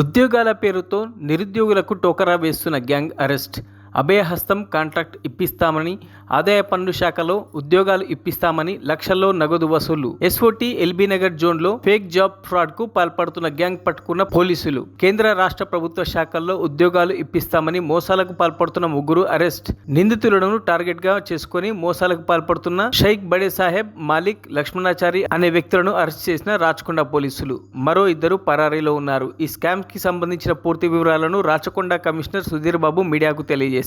ఉద్యోగాల పేరుతో నిరుద్యోగులకు టోకరా వేస్తున్న గ్యాంగ్ అరెస్ట్. అభయహస్తం కాంట్రాక్ట్ ఇప్పిస్తామని ఆదాయ పన్ను శాఖలో ఉద్యోగాలు ఇప్పిస్తామని లక్షల్లో నగదు వసూలు ఎస్ఓటీ ఎల్బీ నగర్ జోన్లో ఫేక్ జాబ్ ఫ్రాడ్కు పాల్పడుతున్న గ్యాంగ్ పట్టుకున్న పోలీసులు. కేంద్ర రాష్ట్ర ప్రభుత్వ శాఖల్లో ఉద్యోగాలు ఇప్పిస్తామని మోసాలకు పాల్పడుతున్న ముగ్గురు అరెస్ట్. నిందితులను టార్గెట్గా చేసుకుని మోసాలకు పాల్పడుతున్న షైక్ బడే సాహెబ్ మాలిక్ లక్ష్మణాచారి అనే వ్యక్తులను అరెస్ట్ చేసిన రాచకొండ పోలీసులు. మరో ఇద్దరు పరారీలో ఉన్నారు. ఈ స్కామ్కి సంబంధించిన పూర్తి వివరాలను రాచకొండ కమిషనర్ సుధీర్ బాబు మీడియాకు తెలియజేశారు.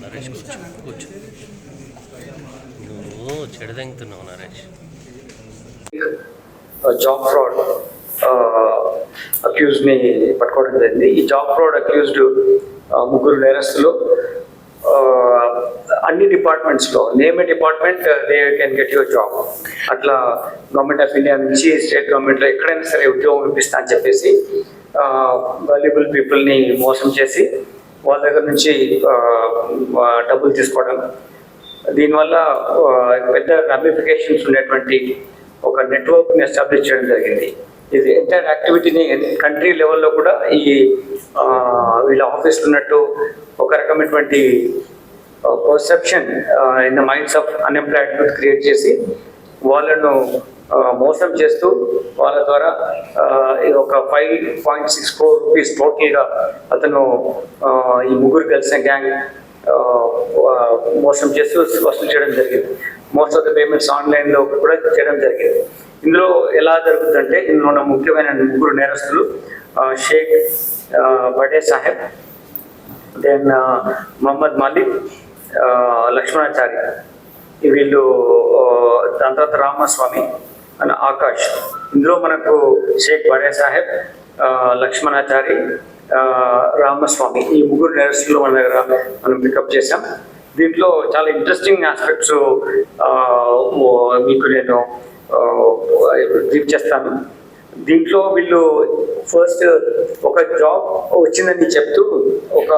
నరేష్ కూర్చో కూర్చో నువ్వు చెడదెంగుతున్నావు నరేష్ జాబ్ ఫ్రాడ్ అక్యూజ్ని పట్టుకోవడం జరిగింది ఈ జాబ్ ఫ్రాడ్ అక్యూజ్డ్ ముగ్గురు నేరస్తులు అన్ని డిపార్ట్మెంట్స్లో name a department they can get your job అట్లా గవర్నమెంట్ ఆఫ్ ఇండియా నుంచి స్టేట్ గవర్నమెంట్లో ఎక్కడైనా సరే ఉద్యోగం ఇప్పిస్తా అని చెప్పేసి వాల్యుబుల్ పీపుల్ని మోసం చేసి వాళ్ళ దగ్గర నుంచి డబ్బులు తీసుకోవడం. దీనివల్ల పెద్ద రమిఫికేషన్స్ ఉండేటువంటి ఒక నెట్వర్క్ని ఎస్టాబ్లిష్ చేయడం జరిగింది. ఇది ఎంటైర్ యాక్టివిటీని కంట్రీ లెవెల్లో కూడా ఈ వీళ్ళ ఆఫీస్లో ఉన్నట్టు ఒక రకమైనటువంటి perception in the minds of unemployment create చేసి వాళ్ళను మోసం చేస్తూ వాళ్ళ ద్వారా ఒక five point six four rupees టోటల్గా అతను ఈ ముగ్గురు కలిసిన గ్యాంగ్ మోసం చేస్తూ వసూలు చేయడం జరిగింది. మోస్ట్ ఆఫ్ ద పేమెంట్స్ ఆన్లైన్లో కూడా చేయడం జరిగింది. ఇందులో ఎలా జరుగుతుందంటే ఇందులో ఉన్న ముఖ్యమైన ముగ్గురు నేరస్తులు షేక్ బడే సాహెబ్ దెన్ మహమ్మద్ మాలిక్ ఆ, లక్ష్మణాచారి. వీళ్ళు ఆ, దాని తర్వాత రామస్వామి అండ్ ఆకాష్. ఇందులో మనకు షేక్ బడే సాహెబ్ లక్ష్మణాచారి రామస్వామి. ఈ ముగ్గురు నేరస్తులు మన దగ్గర మనం పికప్ చేసాం దీంట్లో చాలా ఇంట్రెస్టింగ్ ఆస్పెక్ట్స్ మీకు నేను బ్రీఫ్ చేస్తాను. దీంట్లో వీళ్ళు ఫస్ట్ ఒక జాబ్ వచ్చిందని చెప్తూ ఒక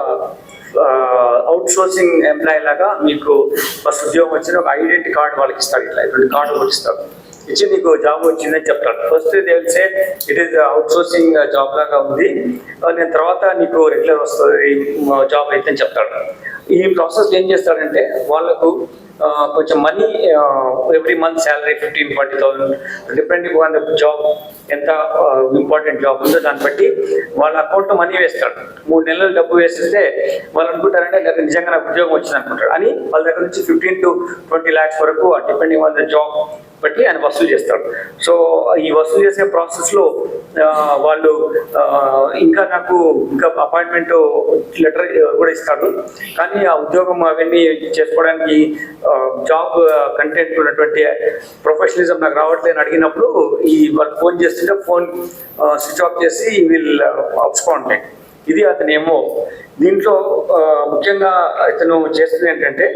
అవుట్ సోర్సింగ్ ఎంప్లాయీ లాగా మీకు ఫస్ట్ ఉద్యోగం వచ్చిన ఒక ఐడెంటి కార్డు వాళ్ళకి ఇస్తారు ఇట్లా. ఇటువంటి కార్డు కూడా ఇస్తారు ఇచ్చి నీకు జాబ్ వచ్చిందని చెప్తాడు. ఫస్ట్ తెలిసే it is outsourcing job లాగా ఉంది. నేను తర్వాత నీకు రెగ్యులర్ వస్తుంది జాబ్ అయితే అని చెప్తాడు. ఈ ప్రాసెస్ ఏం చేస్తాడంటే వాళ్ళకు కొంచెం money every month salary fifteen twenty thousand depending on the job ఎంత ఇంపార్టెంట్ జాబ్ ఉందో దాన్ని బట్టి వాళ్ళ అకౌంట్లో మనీ వేస్తాడు. మూడు నెలలు డబ్బు వేసేస్తే వాళ్ళు అనుకుంటారంటే నిజంగా నాకు ఉద్యోగం వచ్చింది అనుకుంటారు అని వాళ్ళ దగ్గర నుంచి ఫిఫ్టీన్ టు ట్వంటీ ల్యాక్స్ వరకు డిపెండింగ్ ఆన్ ద జాబ్ బట్టి ఆయన వసూలు చేస్తాడు. సో ఈ వసూలు చేసే ప్రాసెస్లో వాళ్ళు ఇంకా నాకు ఇంకా అపాయింట్మెంట్ లెటర్ కూడా ఇస్తాడు. కానీ ఆ ఉద్యోగం అవన్నీ చేసుకోవడానికి జాబ్ కంటెంట్ ఉన్నటువంటి ప్రొఫెషనలిజం నాకు రావట్లేదు అడిగినప్పుడు ఈ వాళ్ళు ఫోన్ చేస్తుంటే ఫోన్ స్విచ్ ఆఫ్ చేసి వీళ్ళు అప్స్కోండి ఇది అతను ఏమో దీంట్లో ముఖ్యంగా ఇతను చేస్తుంది ఏంటంటే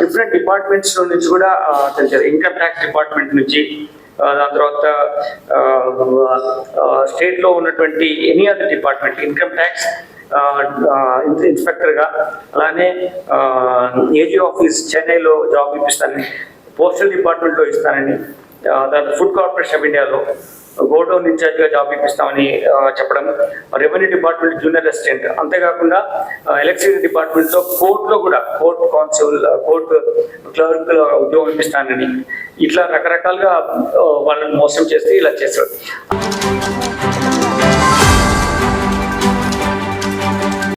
డిఫరెంట్ డిపార్ట్మెంట్స్ నుంచి కూడా అతను ఇన్కమ్ ట్యాక్స్ డిపార్ట్మెంట్ నుంచి దాని తర్వాత స్టేట్లో ఉన్నటువంటి any other department income tax ఇన్స్పెక్టర్గా అలానే ఏజీ ఆఫీస్ చెన్నైలో జాబ్ ఇప్పిస్తానని పోస్టల్ డిపార్ట్మెంట్లో ఇస్తానని దాని ఫుడ్ కార్పొరేషన్ ఆఫ్ ఇండియాలో గోడౌన్ ఇన్ఛార్జ్గా జాబ్ ఇప్పిస్తామని చెప్పడం. రెవెన్యూ డిపార్ట్మెంట్ జూనియర్ అసిస్టెంట్ అంతేకాకుండా ఎలక్ట్రిసిటీ డిపార్ట్మెంట్లో కోర్టులో కూడా కోర్ట్ కాన్సిబుల్ కోర్టు క్లర్క్ ఉద్యోగం ఇప్పిస్తానని. ఇట్లా రకరకాలుగా వాళ్ళని మోసం చేస్తే ఇలా చేస్తారు.